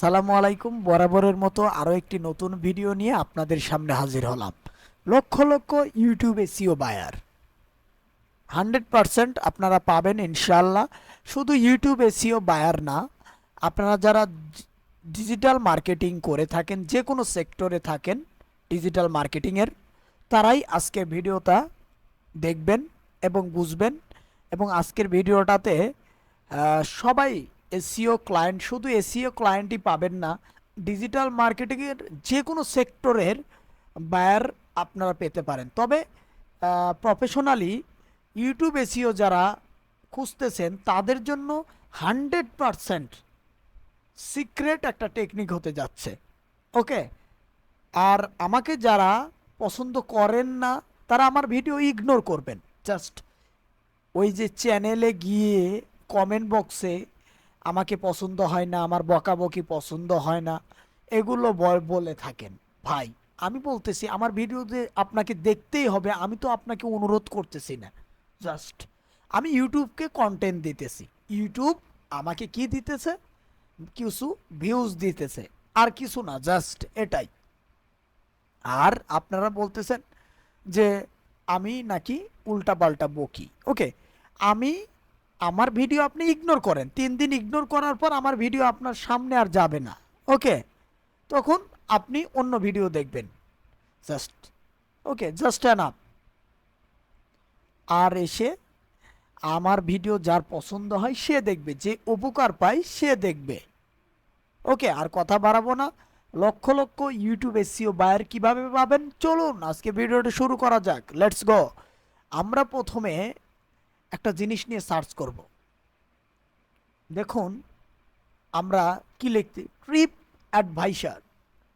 সালামু আলাইকুম, বরাবরের মতো আরও একটি নতুন ভিডিও নিয়ে আপনাদের সামনে হাজির হলাম। লক্ষ লক্ষ YouTube SEO buyer. Hundred percent আপনারা পাবেন ইনশাল্লাহ শুধু ইউটিউব এসিও বায়ার না, আপনারা যারা ডিজিটাল মার্কেটিং করে থাকেন, যে কোনো সেক্টরে থাকেন ডিজিটাল মার্কেটিংয়ের, তারাই আজকের ভিডিওটা দেখবেন এবং বুঝবেন এবং আজকের ভিডিওটাতে সবাই এসিও ক্লায়েন্ট শুধু এসিও ক্লায়েন্টই পাবেন না ডিজিটাল মার্কেটিংয়ের যে কোনো সেক্টরের বায়ার আপনারা পেতে পারেন। তবে প্রফেশনালি ইউটিউব এসিও যারা খুঁজতেছেন, তাদের জন্য হান্ড্রেড পারসেন্ট সিক্রেট একটা টেকনিক হতে যাচ্ছে। ওকে আর আমাকে যারা পছন্দ করেন না, তারা আমার ভিডিও ইগনোর করবেন। জাস্ট ওই যে চ্যানেলে গিয়ে কমেন্ট বক্সে আমাকে পছন্দ হয় না, আমার বকাবকি পছন্দ হয় না, এগুলো বল- থাকেন। ভাই, আমি বলতেছি, আমার ভিডিওতে আপনাকে দেখতেই হবে, আমি তো আপনাকে অনুরোধ করতেছি না। জাস্ট আমি ইউটিউবকে কন্টেন্ট দিতেছি। ইউটিউব আমাকে কি দিতেছে? কিছু ভিউজ দিতেছে, আর কিছু না জাস্ট এটাই। আর আপনারা বলতেছেন যে, আমি নাকি উল্টাপাল্টা বকি। ওকে আমি আমার ভিডিও আপনি ইগনোর করেন। তিন দিন ইগনোর করার পর আমার ভিডিও আপনার সামনে আর যাবে না। ওকে? তখন আপনি অন্য ভিডিও দেখবেন। Just okay just an up আর এসে আমার ভিডিও যার পছন্দ হয় সে দেখবে, যে উপকার পায় সে দেখবে। ওকে, আর কথা বাড়াবো না। লক্ষ লক্ষ ইউটিউব এসিও বায়ার কীভাবে পাবেন? চলুন, আজকে ভিডিওটা শুরু করা যাক। লেটস গো আমরা প্রথমে একটা জিনিস নিয়ে সার্চ করব। দেখুন, আমরা কি লিখতে, trip advisor,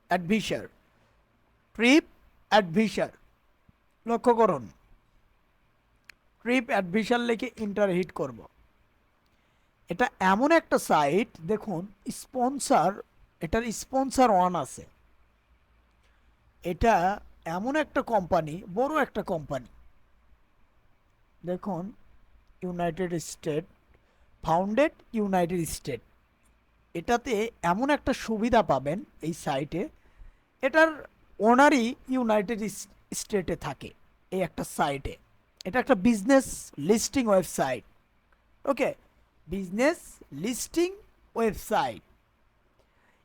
advisor, trip advisor, লক্ষ্য করুন। ট্রিপ অ্যাডভিসার লিখে ইন্টার হিট করব। এটা এমন একটা সাইট, দেখুন, স্পন্সার, এটার স্পন্সার ওয়ান আছে। এটা এমন একটা কোম্পানি, বড় একটা কোম্পানি। দেখুন United State, founded United State. এটাতে এমন একটা সুবিধা পাবেন এই সাইটে, এটার ওনারই ইউনাইটেড স্টেটে থাকে এই একটা সাইটে। এটা একটা business listing website. Okay, business listing website.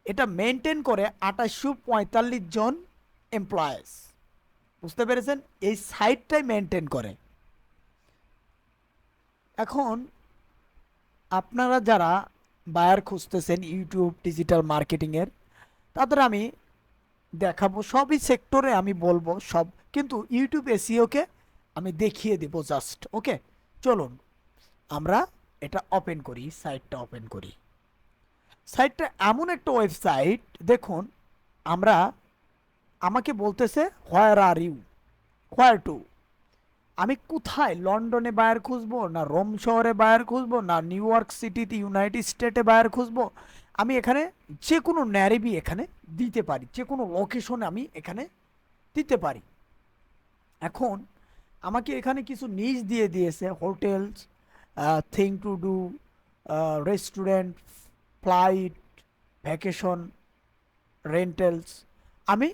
এটা মেনটেন করে আঠাশশো পঁয়তাল্লিশ জন এমপ্লয়েস বুঝতে পেরেছেন? এই সাইটটাই মেনটেন করে। এখন আপনারা যারা বায়ার খুঁজতেছেন ইউটিউব ডিজিটাল মার্কেটিংয়ের তাদের আমি দেখাবো, সবই সেক্টরে আমি বলব, সব, কিন্তু ইউটিউব এসিওকে আমি দেখিয়ে দেবো জাস্ট ওকে চলুন, আমরা এটা ওপেন করি সাইটটা ওপেন করি। সাইটটা এমন একটা ওয়েবসাইট দেখুন, আমরা, আমাকে বলতেছে where are you where to আমি কোথায়? লন্ডনে বায়ার খুঁজবো না রোম শহরে বায়ার খুঁজবো না নিউ ইয়র্ক সিটিতে, ইউনাইটেড স্টেটে বায়ার খুঁজবো? আমি এখানে যে কোনো ন্যারেবি এখানে দিতে পারি যে কোনো লোকেশনে আমি এখানে দিতে পারি। এখন আমাকে এখানে কিছু নিজ দিয়ে দিয়েছে hotels thing to do restaurant flight vacation rentals আমি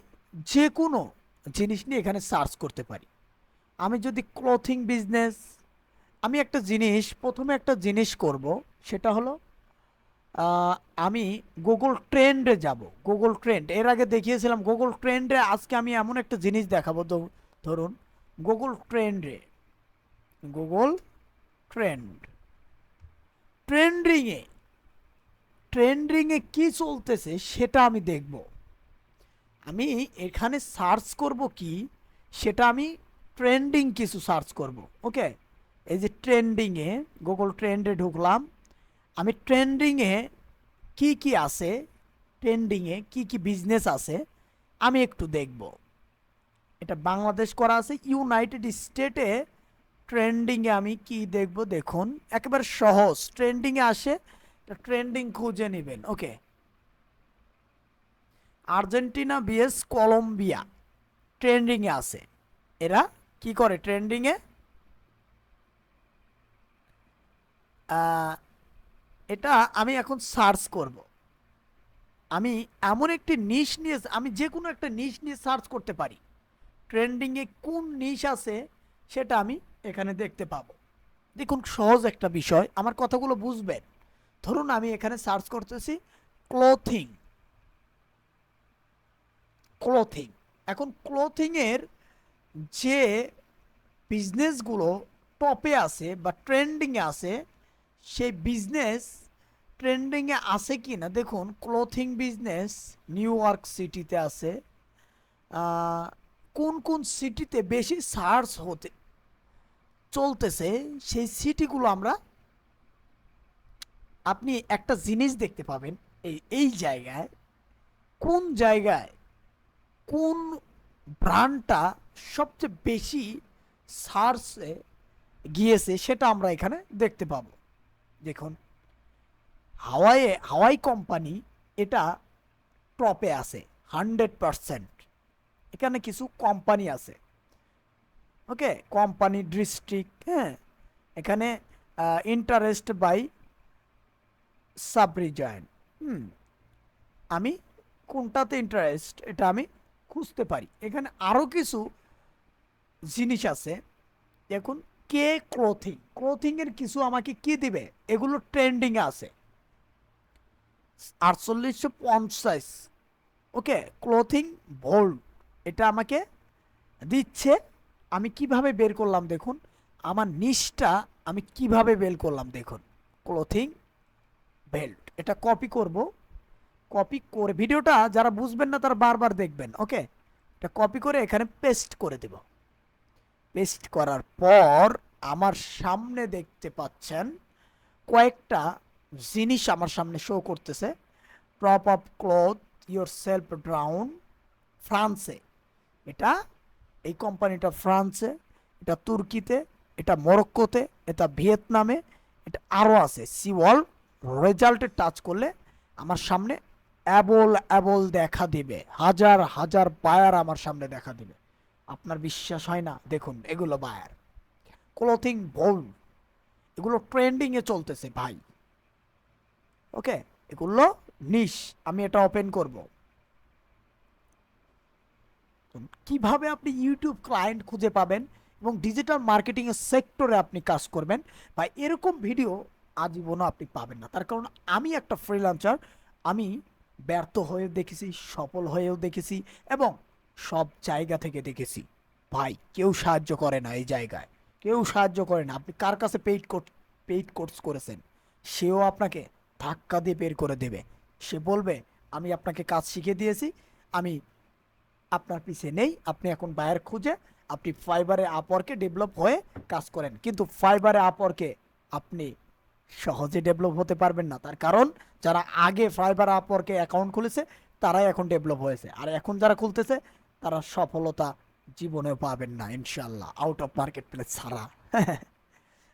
যে কোনো জিনিস নিয়ে এখানে সার্চ করতে পারি। আমি যদি ক্লথিং বিজনেস আমি একটা জিনিস, প্রথমে একটা জিনিস করব, সেটা হলো আমি গুগল ট্রেন্ডে যাব। গুগল ট্রেন্ড এর আগে দেখিয়েছিলাম গুগল ট্রেন্ডে আজকে আমি এমন একটা জিনিস দেখাবো ধরুন গুগল ট্রেন্ডে গুগল ট্রেন্ড ট্রেন্ডিংয়ে ট্রেন্ডিংয়ে কি চলতেছে সেটা আমি দেখব। আমি এখানে সার্চ করব কি, সেটা আমি ট্রেন্ডিং কিছু সার্চ করব ওকে এই যে ট্রেন্ডিংয়ে গুগল ট্রেন্ডে ঢুকলাম, আমি ট্রেন্ডিংয়ে কি কি আছে ট্রেন্ডিংয়ে কি কি বিজনেস আছে, আমি একটু দেখব। এটা বাংলাদেশ করা আছে ইউনাইটেড স্টেটে ট্রেন্ডিংয়ে আমি কি দেখব, দেখুন, একেবারে সহজ ট্রেন্ডিংয়ে আসে ট্রেন্ডিং খুঁজে নেবেন ওকে আর্জেন্টিনা বিএস কলম্বিয়া ট্রেন্ডিংয়ে আছে, এরা কি করে ট্রেন্ডিংয়ে এটা আমি এখন সার্চ করব। আমি এমন একটি নিশ নিয়ে, আমি যে কোনো একটা নিশ নিয়ে সার্চ করতে পারি। ট্রেন্ডিংয়ে কোন নিশ আছে সেটা আমি এখানে দেখতে পাবো। দেখুন, সহজ একটা বিষয়, আমার কথাগুলো বুঝবেন। ধরুন, আমি এখানে সার্চ করতেছি ক্লোথিং ক্লোথিং এখন ক্লোথিংয়ের যে বিজনেসগুলো টপে আছে বা ট্রেন্ডিংয়ে আছে, সেই বিজনেস ট্রেন্ডিংয়ে আছে কি না দেখুন ক্লোথিং বিজনেস নিউ ইয়র্ক সিটিতে আছে। কোন কোন সিটিতে বেশি সার্চ হতে, চলতেছে, সেই সিটিগুলো আমরা আপনি একটা জিনিস দেখতে পাবেন, এই এই জায়গায় কোন জায়গায় কোন ব্র্যান্ডটা সবচেয়ে বেশি সার্চে গিয়েছে, সেটা আমরা এখানে দেখতে পাবো। দেখুন, হাওয়াইয়ে, হাওয়াই কোম্পানি এটা টপে আছে, হান্ড্রেড পারসেন্ট। এখানে কিছু কোম্পানি আছে। ওকে, কোম্পানি ডিস্ট্রিক্ট হ্যাঁ। এখানে ইন্টারেস্ট বাই সাবরিজয়েন্ট হুম, আমি কোনটাতে ইন্টারেস্ট এটা আমি খুঁজতে পারি। এখানে আরও কিছু জিনিস আছে। দেখুন, কে ক্লোথিং? ক্লোথিংয়ের কিছু আমাকে কি দিবে? এগুলো ট্রেন্ডিংয়ে আছে। আটচল্লিশশো পঞ্চাশ। ওকে, ক্লোথিং ভোল্ট এটা আমাকে দিচ্ছে। আমি কীভাবে বের করলাম দেখুন। আমার নিচটা আমি কীভাবে বের করলাম দেখুন। ক্লোথিং বেল্ট এটা কপি করব। কপি করে, ভিডিওটা যারা বুঝবেন না তারা বারবার দেখবেন ওকে এটা কপি করে এখানে পেস্ট করে দেব। পেস্ট করার পর আমার সামনে দেখতে পাচ্ছেন কয়েকটা জিনিস আমার সামনে শো করতেছে। Prop of cloth yourself brown ফ্রান্সে এটা এই কোম্পানিটা ফ্রান্সে এটা তুর্কিতে, এটা মরক্কোতে, এটা ভিয়েতনামে, এটা আরও আছে। সিওয়াল রেজাল্টে টাচ করলে আমার সামনে অ্যাবল অ্যাবল দেখা দিবে। হাজার হাজার বায়ার আমার সামনে দেখা দিবে। আপনার বিশ্বাস হয় না? দেখুন, এগুলো বায়ার। ক্লোথিং বোল এগুলো ট্রেন্ডিংয়ে চলতেছে, ভাই। ওকে এগুলো নিস আমি এটা ওপেন করব। কীভাবে আপনি ইউটিউব ক্লায়েন্ট খুঁজে পাবেন এবং ডিজিটাল মার্কেটিং এর সেক্টরে আপনি কাজ করবেন? বা এরকম ভিডিও আজীবনও আপনি পাবেন না। তার কারণ আমি একটা ফ্রিল্যান্সার আমি ব্যর্থ হয়ে দেখেছি, সফল হয়েও দেখেছি এবং সব জায়গা থেকে দেখেছি। ভাই, কেউ সাহায্য করে না এই জায়গায়। কেউ সাহায্য করে না। আপনি কার কাছে পেইড পেইড কোর্স করেছেন? সেও আপনাকে ধাক্কা দিয়ে বের করে দেবে। সে বলবে, আমি আপনাকে কাজ শিখিয়ে দিয়েছি। আমি আপনার পিছে নেই। আপনি এখন বায়ার খুঁজে আপনি ফাইবারে আপওয়ার্কে ডেভেলপ হয়ে কাজ করেন। কিন্তু ফাইবারে আপওয়ার্কে আপনি সহজে ডেভেলপ হতে পারবেন না। তার কারণ যারা আগে ফাইবার আপওয়ার্কে অ্যাকাউন্ট খুলেছে, তারাই এখন ডেভেলপ হয়েছে। আর এখন যারা খুলতেছে, তারা সফলতা জীবনেও পাবেন না ইনশাল্লাহ আউট অফ মার্কেট প্লেস ছাড়া।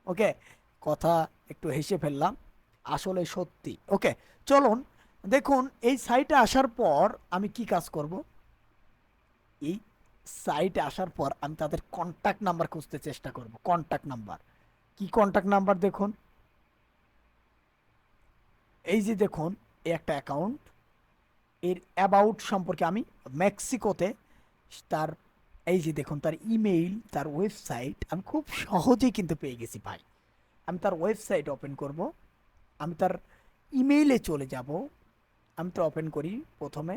ওকে কথা একটু হেসে ফেললাম। আসলে সত্যি। ওকে চলুন, দেখুন, এই সাইটে আসার পর আমি কি কাজ করব? এই সাইটে আসার পর আমি তাদের কন্ট্যাক্ট নাম্বার খুঁজতে চেষ্টা করব। কন্ট্যাক্ট নাম্বার কি কন্ট্যাক্ট নাম্বার দেখুন? এই যে দেখুন, এই একটা অ্যাকাউন্ট এর অ্যাবাউট সম্পর্কে আমি মেক্সিকোতে তার, এই যে দেখুন, তার ইমেইল তার ওয়েবসাইট আমি খুব সহজেই কিন্তু পেয়ে গেছি ভাই। আমি তার ওয়েবসাইট ওপেন করব, আমি তার ইমেইলে চলে যাব, আমি তো ওপেন করি প্রথমে,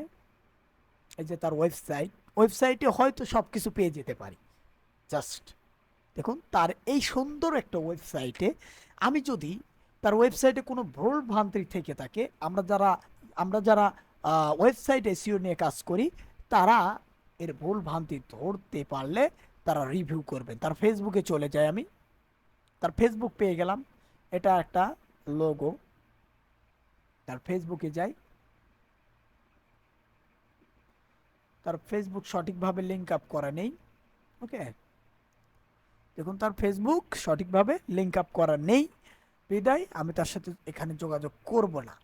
এই যে তার ওয়েবসাইট ওয়েবসাইটে হয়তো সব কিছু পেয়ে যেতে পারি। জাস্ট দেখুন, তার এই সুন্দর একটা ওয়েবসাইটে আমি যদি তার ওয়েবসাইটে কোনো ভুল ভ্রান্তি থেকে থাকে। আমরা যারা আমরা যারা ওয়েবসাইট এসিও নিয়ে কাজ করি, তারা এর ভুল ভ্রান্তি ধরতে পারলে তারা রিভিউ করবেন তার ফেসবুকে চলে যাই আমি। তার ফেসবুক পেয়ে গেলাম। এটা একটা লোগো। তার ফেসবুকে যাই। তার ফেসবুক সঠিকভাবে লিঙ্ক আপ করা নেই। ওকে? দেখুন, তার ফেসবুক সঠিকভাবে লিঙ্ক আপ করা নেই। বিদায়, আমি তার সাথে এখানে যোগাযোগ করব না।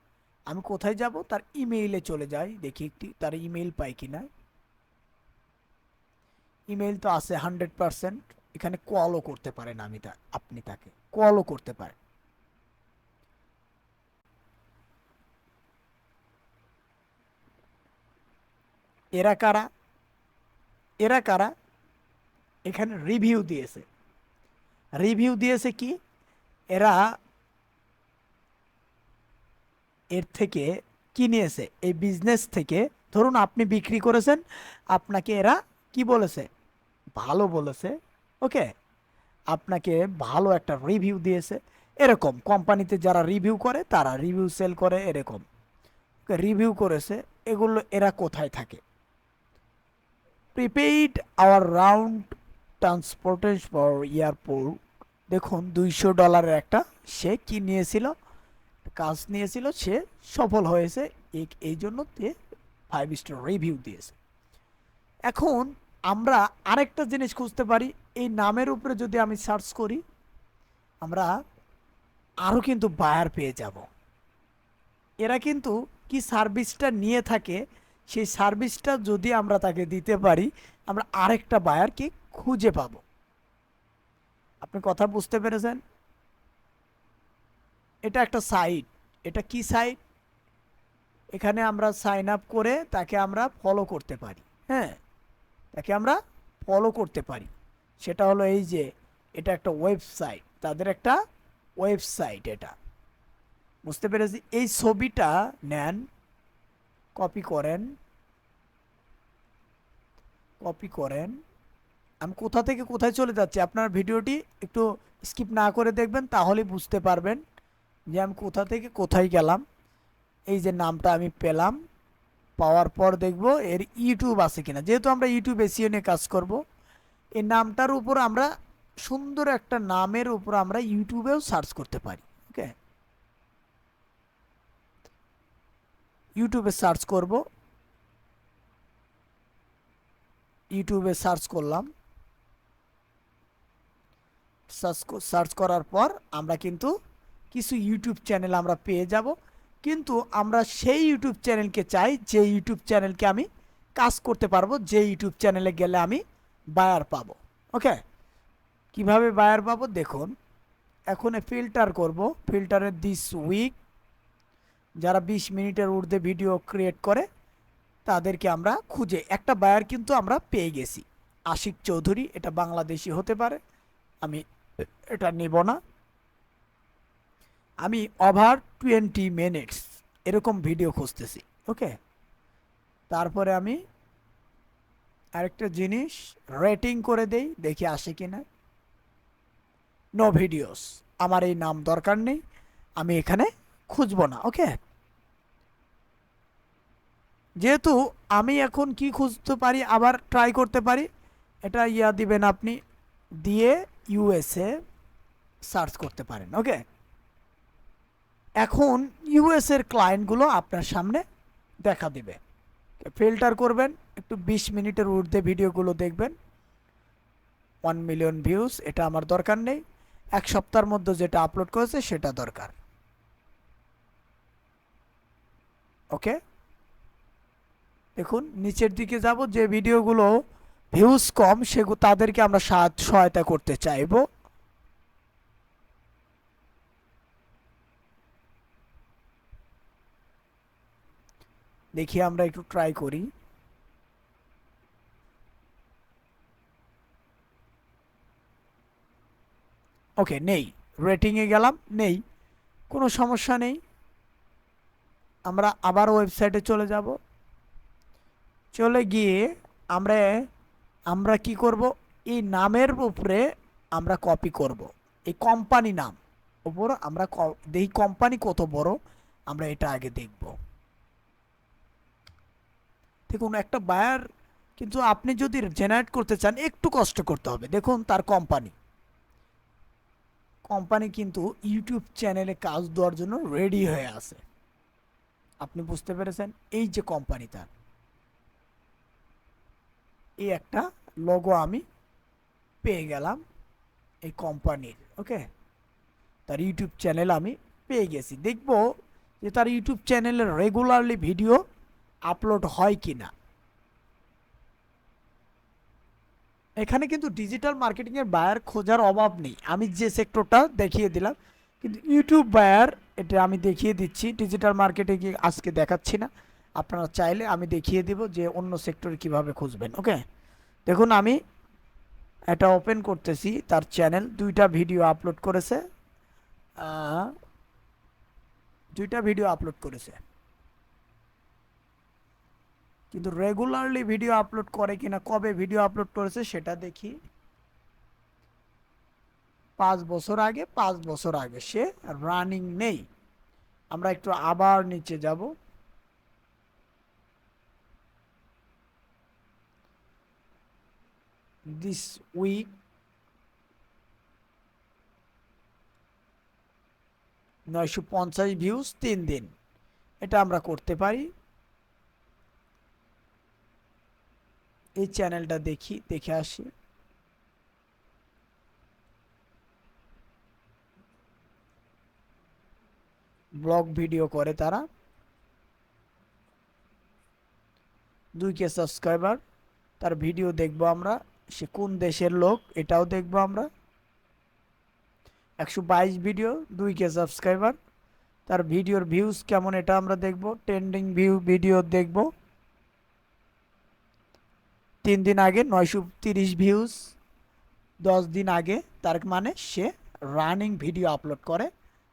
আমি কোথায় যাব? তার ইমেইলে চলে যাই, দেখি একটি, তার ইমেইল পাই কিনা। ইমেইল তো আছে হান্ড্রেড পারসেন্ট, এখানে কলও করতে পারেন আমি তা, আপনি তাকে, কলও করতে পারেন এরা কারা? এরা কারা? এখানে রিভিউ দিয়েছে। রিভিউ দিয়েছে কি? এরা এর থেকে কি নিয়েছে এই বিজনেস থেকে। ধরুন আপনি বিক্রি করেছেন, আপনাকে এরা কি বলেছে? ভালো বলেছে, ওকে? আপনাকে ভালো একটা রিভিউ দিয়েছে। এরকম, কোম্পানিতে যারা রিভিউ করে, তারা রিভিউ সেল করে এরকম। রিভিউ করেছে, এগুলো এরা কোথায় থাকে? Prepaid hour round transportage for airport দেখুন, দুইশো ডলারের একটা সে কি নিয়েছিল কাজ নিয়েছিল, সে সফল হয়েছে। এই- জন্য ফাইভ স্টার রিভিউ দিয়েছে। এখন আমরা আরেকটা জিনিস খুঁজতে পারি। এই নামের উপরে যদি আমি সার্চ করি, আমরা আরও কিন্তু বায়ার পেয়ে যাব। এরা কিন্তু কি সার্ভিসটা নিয়ে থাকে, সেই সার্ভিসটা যদি আমরা তাকে দিতে পারি, আমরা আরেকটা বায়ারকে খুঁজে পাব। আপনি কথা বুঝতে পেরেছেন? এটা একটা সাইট। এটা কি সাইট? এখানে আমরা সাইন আপ করে তাকে আমরা ফলো করতে পারি হ্যাঁ? তাকে আমরা ফলো করতে পারি। সেটা হলো এই যে, এটা একটা ওয়েবসাইট তাদের একটা ওয়েবসাইট এটা। বুঝতে পেরেছি? এই ছবিটা নেন কপি করেন। কপি করেন। আমি কোথা থেকে কোথায় চলে যাচ্ছি? আপনার ভিডিওটি একটু স্কিপ না করে দেখবেন তাহলে বুঝতে পারবেন। যে আমি কোথা থেকে কোথায় গেলাম, এই যে নামটা আমি পেলাম, পাওয়ার পর দেখব এর ইউটিউব আছে কিনা। যেহেতু আমরা ইউটিউব এসিও নিয়ে কাজ করব, এই নামটার উপর আমরা সুন্দর একটা নামের উপর আমরা ইউটিউবেও সার্চ করতে পারি ওকে ইউটিউবে সার্চ করব। ইউটিউবে সার্চ করলাম। সার্চ করার পর আমরা কিন্তু কিছু ইউটিউব চ্যানেল আমরা পেয়ে যাব। কিন্তু আমরা সেই ইউটিউব চ্যানেলকে চাই, যে ইউটিউব চ্যানেলকে আমি কাজ করতে পারব, যে ইউটিউব চ্যানেলে গেলে আমি বায়ার পাবো। ওকে কীভাবে বায়ার পাবো? দেখুন, এখন ফিল্টার করব। ফিল্টারের দিস উইক যারা বিশ মিনিটের ঊর্ধ্বে ভিডিও ক্রিয়েট করে, তাদেরকে আমরা খুঁজে, একটা বায়ার কিন্তু আমরা পেয়ে গেছি। আশিক চৌধুরী, এটা বাংলাদেশি হতে পারে, আমি এটা নেব না। আমি ওভার টোয়েন্টি মিনিটস এরকম ভিডিও খুঁজতেছি ওকে তারপরে আমি আরেকটা জিনিস রেটিং করে দেই, দেখি আসে কি না নো ভিডিওস আমার এই নাম দরকার নেই, আমি এখানে খুঁজবো না ওকে যেহেতু আমি এখন কি খুঁজতে পারি, আবার ট্রাই করতে পারি, এটা ইয়া দিবেন আপনি, দিয়ে ইউএসএ সার্চ করতে পারেন ওকে এখন ইউএস এর ক্লায়েন্টগুলো আপনার সামনে দেখা দিবে। ফিল্টার করবেন, একটু বিশ মিনিটের ঊর্ধ্বে ভিডিওগুলো দেখবেন। ওয়ান মিলিয়ন ভিউজ এটা আমার দরকার নেই। এক সপ্তাহের মধ্যে যেটা আপলোড করেছে, সেটা দরকার। ওকে দেখুন, নিচের দিকে যাব, যে ভিডিওগুলো ভিউজ কম সেগুলো তাদেরকে আমরা সহায়তা করতে চাইব। দেখি আমরা একটু ট্রাই করি। ওকে নেই। রেটিংয়ে গেলাম, নেই। কোনো সমস্যা নেই। আমরা আবার ওয়েবসাইটে চলে যাব। চলে গিয়ে আমরা আমরা কি করব? এই নামের উপরে আমরা কপি করব। এই কোম্পানি নাম। উপর আমরা দেখি কোম্পানি কত বড়? আমরা এটা আগে দেখব। দেখুন, একটা বায়ার কিন্তু আপনি যদি জেনারেট করতে চান, একটু কষ্ট করতে হবে। দেখুন, তার কোম্পানি কোম্পানি কিন্তু ইউটিউব চ্যানেলে কাজ দেওয়ার জন্য রেডি হয়ে আছে। আপনি বুঝতে পেরেছেন? এই যে কোম্পানি তার এই একটা লগো আমি পেয়ে গেলাম এই কোম্পানির ওকে তার ইউটিউব চ্যানেল আমি পেয়ে গেছি। দেখব যে তার ইউটিউব চ্যানেলে রেগুলারলি ভিডিও আপলোড হয় কি না এখানে কিন্তু ডিজিটাল মার্কেটিংয়ের বায়ার খোঁজার অভাব নেই। আমি যে সেক্টরটা দেখিয়ে দিলাম, কিন্তু ইউটিউব বায়ার এটা আমি দেখিয়ে দিচ্ছি। ডিজিটাল মার্কেটিং আজকে দেখাচ্ছি না। আপনারা চাইলে আমি দেখিয়ে দিব যে অন্য সেক্টরে কীভাবে খুঁজবেন, ওকে? দেখুন, আমি এটা ওপেন করতেছি, তার চ্যানেল দুইটা ভিডিও আপলোড করেছে। দুইটা ভিডিও আপলোড করেছে। কিন্তু রেগুলারলি ভিডিও আপলোড করে কিনা, কবে ভিডিও আপলোড করেছে সেটা দেখি। পাঁচ বছর আগে, পাঁচ বছর আগে সে রানিং নেই। আমরা একটু আবার নিচে যাব। দিস উইক নয়শো পঞ্চাশ ভিউজ তিন দিন। এটা আমরা করতে পারি। এই চ্যানেলটা দেখি, দেখে আসি। ব্লগ ভিডিও করে তারা। দুই কে সাবস্ক্রাইবার, তার ভিডিও দেখব আমরা, সে কোন দেশের লোক এটাও দেখব আমরা। একশো বাইশ ভিডিও দুই কে সাবস্ক্রাইবার, তার ভিডিওর ভিউজ কেমন এটা আমরা দেখব ট্রেন্ডিং ভিউ ভিডিও দেখব। তিন দিন আগে নয়শো তিরিশ ভিউজ দশ দিন আগে, তার মানে সে রানিং ভিডিও আপলোড করে।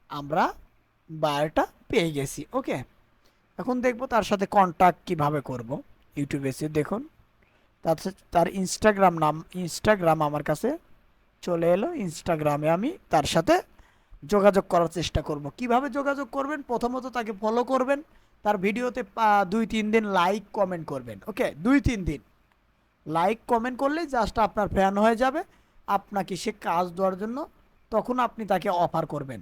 আমরা বায়োটা পেয়ে গেছি ওকে এখন দেখব তার সাথে কন্ট্যাক্ট কীভাবে করব ইউটিউবে এসে, দেখুন। তার তার ইনস্টাগ্রাম নাম ইনস্টাগ্রাম আমার কাছে চলে এলো। ইনস্টাগ্রামে আমি তার সাথে যোগাযোগ করার চেষ্টা করব। কীভাবে যোগাযোগ করবেন? প্রথমত তাকে ফলো করবেন। তার ভিডিওতে দুই, তিন দিন লাইক কমেন্ট করবেন ওকে দুই, তিন দিন। লাইক কমেন্ট করলেই জাস্ট আপনার ফ্যান হয়ে যাবে। আপনাকে সে কাজ দেওয়ার জন্য তখন আপনি তাকে অফার করবেন।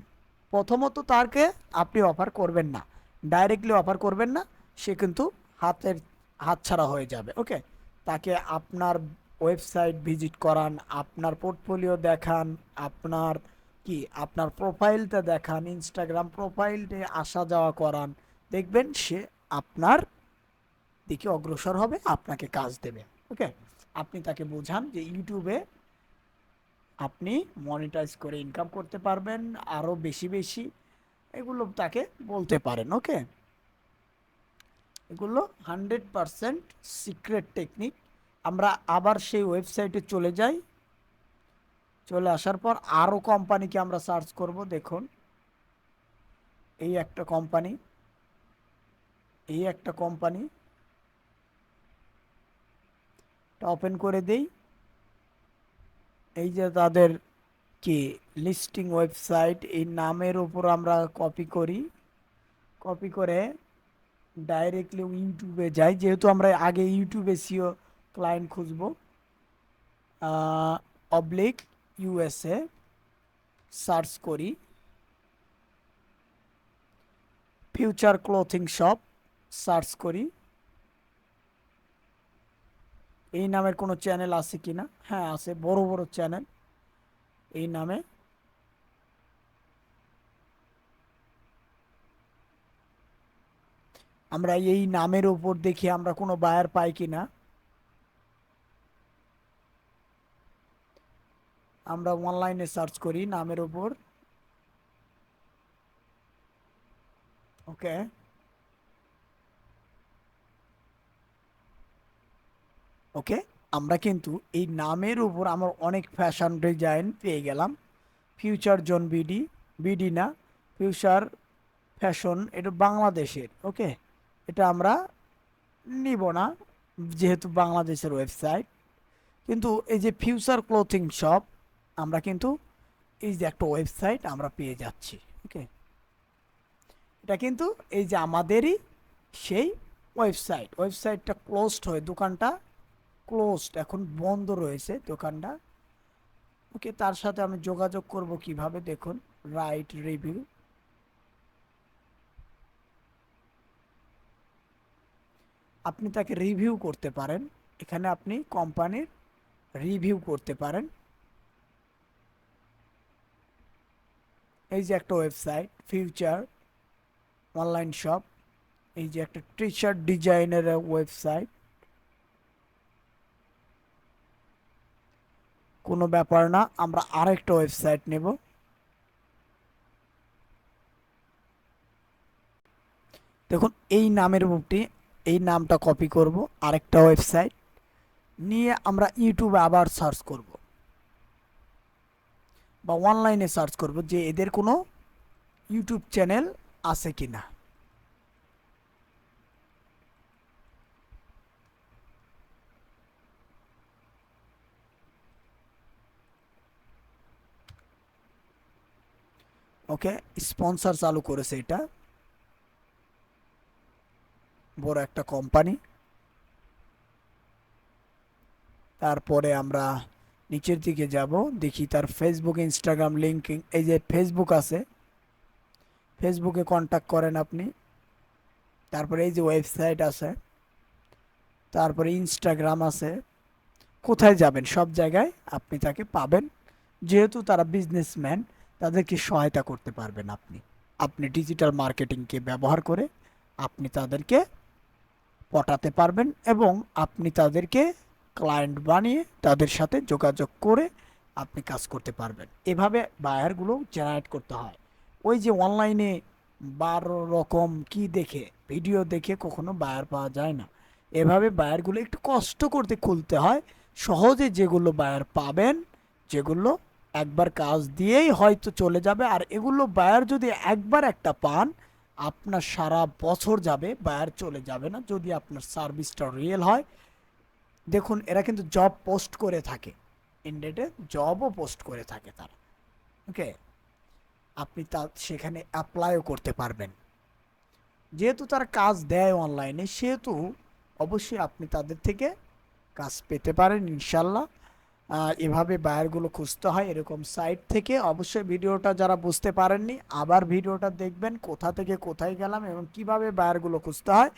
প্রথমত তাকে আপনি অফার করবেন না। ডাইরেক্টলি অফার করবেন না, সে কিন্তু হাতের হাতছাড়া হয়ে যাবে ওকে তাকে আপনার ওয়েবসাইট ভিজিট করান, আপনার পোর্টফোলিও দেখান, আপনার কি, আপনার প্রোফাইলটা দেখান ইনস্টাগ্রাম প্রোফাইলটে আসা যাওয়া করান। দেখবেন সে আপনার দিকে অগ্রসর হবে, আপনাকে কাজ দেবে। ওকে আপনি তাকে বোঝান যে ইউটিউবে আপনি মনিটাইজ করে ইনকাম করতে পারবেন আরও বেশি বেশি, এগুলো তাকে বলতে পারেন ওকে এগুলো হান্ড্রেড পারসেন্ট সিক্রেট টেকনিক আমরা আবার সেই ওয়েবসাইটে চলে যাই। চলে আসার পর আরও কোম্পানিকে আমরা সার্চ করব, দেখুন। এই একটা কোম্পানি এই একটা কোম্পানি ওপেন করে দেই। এই যে তাদের কি লিস্টিং ওয়েবসাইট এই নামের উপর আমরা কপি করি। কপি করে ডাইরেক্টলি ইউটিউবে যাই। যেহেতু আমরা আগে ইউটিউবে সিও ক্লায়েন্ট খুঁজবো অবলিক ইউএসএ সার্চ করি। ফিউচার ক্লোথিং শপ সার্চ করি। এই নামের কোনো চ্যানেল আছে কি না হ্যাঁ আছে। বড় বড় চ্যানেল এই নামে। আমরা এই নামের উপর দেখি আমরা কোনো বায়ার পাই কি না আমরা অনলাইনে সার্চ করি নামের উপর। ওকে ওকে? আমরা কিন্তু এই নামের উপর আমার অনেক ফ্যাশন ডিজাইন পেয়ে গেলাম। ফিউচার জোন বিডি বিডি না ফিউচার ফ্যাশন এটা বাংলাদেশের, ওকে? এটা আমরা নিব না, যেহেতু বাংলাদেশের ওয়েবসাইট কিন্তু এই যে ফিউচার ক্লোথিং শপ আমরা কিন্তু এই যে একটা ওয়েবসাইট আমরা পেয়ে যাচ্ছি, ওকে? এটা কিন্তু এই যে আমাদেরই সেই ওয়েবসাইট ওয়েবসাইটটা ক্লোজড হয়ে, দোকানটা ক্লোজড এখন বন্ধ রয়েছে দোকানটা। ওকে, তার সাথে আমি যোগাযোগ করব কীভাবে, দেখুন রাইট রিভিউ আপনি তাকে রিভিউ করতে পারেন, এখানে আপনি কোম্পানির রিভিউ করতে পারেন। এই যে একটা ওয়েবসাইট ফিউচার অনলাইন শপ এই যে একটা টি শার্ট ডিজাইনের ওয়েবসাইট কোনো ব্যাপার না, আমরা আরেকটা ওয়েবসাইট নেব। দেখুন, এই নামের বুকটি এই নামটা কপি করব, আরেকটা ওয়েবসাইট। নিয়ে আমরা ইউটিউবে আবার সার্চ করব। বা অনলাইনে সার্চ করব যে এদের কোনো ইউটিউব চ্যানেল আছে কি না ওকে, স্পন্সর চালু করেছে এটা। বড় একটা কোম্পানি। তারপরে আমরা নিচের দিকে যাব, দেখি তার ফেসবুক ইনস্টাগ্রাম লিঙ্কিং এই যে ফেসবুক আছে। ফেসবুকে কন্ট্যাক্ট করেন আপনি। তারপরে এই যে ওয়েবসাইট আছে। তারপরে ইনস্টাগ্রাম আছে। কোথায় যাবেন? সব জায়গায় আপনি তাকে পাবেন। যেহেতু তারা বিজনেসম্যান তাদেরকে সহায়তা করতে পারবেন আপনি। আপনি ডিজিটাল মার্কেটিংকে ব্যবহার করে আপনি তাদেরকে পটাতে পারবেন এবং আপনি তাদেরকে ক্লায়েন্ট বানিয়ে তাদের সাথে যোগাযোগ করে আপনি কাজ করতে পারবেন। এভাবে বায়ারগুলো জেনারেট করতে হয়। ওই যে অনলাইনে বারো রকম কি দেখে ভিডিও দেখে কখনো বায়ার পাওয়া যায় না। এভাবে বায়ারগুলো একটু কষ্ট করতে খুলতে হয়। সহজে যেগুলো বায়ার পাবেন, যেগুলো একবার কাজ দিয়েই হয়তো চলে যাবে। আর এগুলো বায়ার যদি একবার একটা পান, আপনার সারা বছর যাবে বায়ার চলে যাবে না। যদি আপনার সার্ভিসটা রিয়েল হয়, দেখুন, এরা কিন্তু জব পোস্ট করে থাকে। ইন্ডেটে জবও পোস্ট করে থাকে তারা। ওকে আপনি তা সেখানে অ্যাপ্লাইও করতে পারবেন। যেহেতু তারা কাজ দেয় অনলাইনে সেহেতু অবশ্যই আপনি তাদের থেকে কাজ পেতে পারেন, ইনশাল্লাহ। এভাবে বায়ারগুলো খুঁজতে হয় এরকম সাইট থেকে। অবশ্যই ভিডিওটা যারা বুঝতে পারেননি, আবার ভিডিওটা দেখবেন কোথা থেকে কোথায় গেলাম এবং কীভাবে বায়ারগুলো খুঁজতে হয়,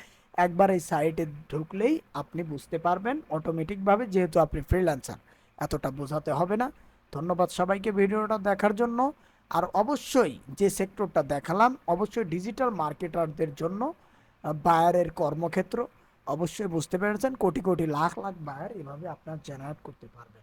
একবার এই সাইটে ঢুকলেই আপনি বুঝতে পারবেন অটোমেটিকভাবে যেহেতু আপনি ফ্রিল্যান্সার, এতটা বোঝাতে হবে না। ধন্যবাদ সবাইকে ভিডিওটা দেখার জন্য। আর অবশ্যই যে সেক্টরটা দেখালাম, অবশ্যই ডিজিটাল মার্কেটারদের জন্য বায়ারের কর্মক্ষেত্র। অবশ্যই বুঝতে পেরেছেন, কোটি কোটি লাখ লাখ বায়ার এভাবে আপনার জেনারেট করতে পারবেন।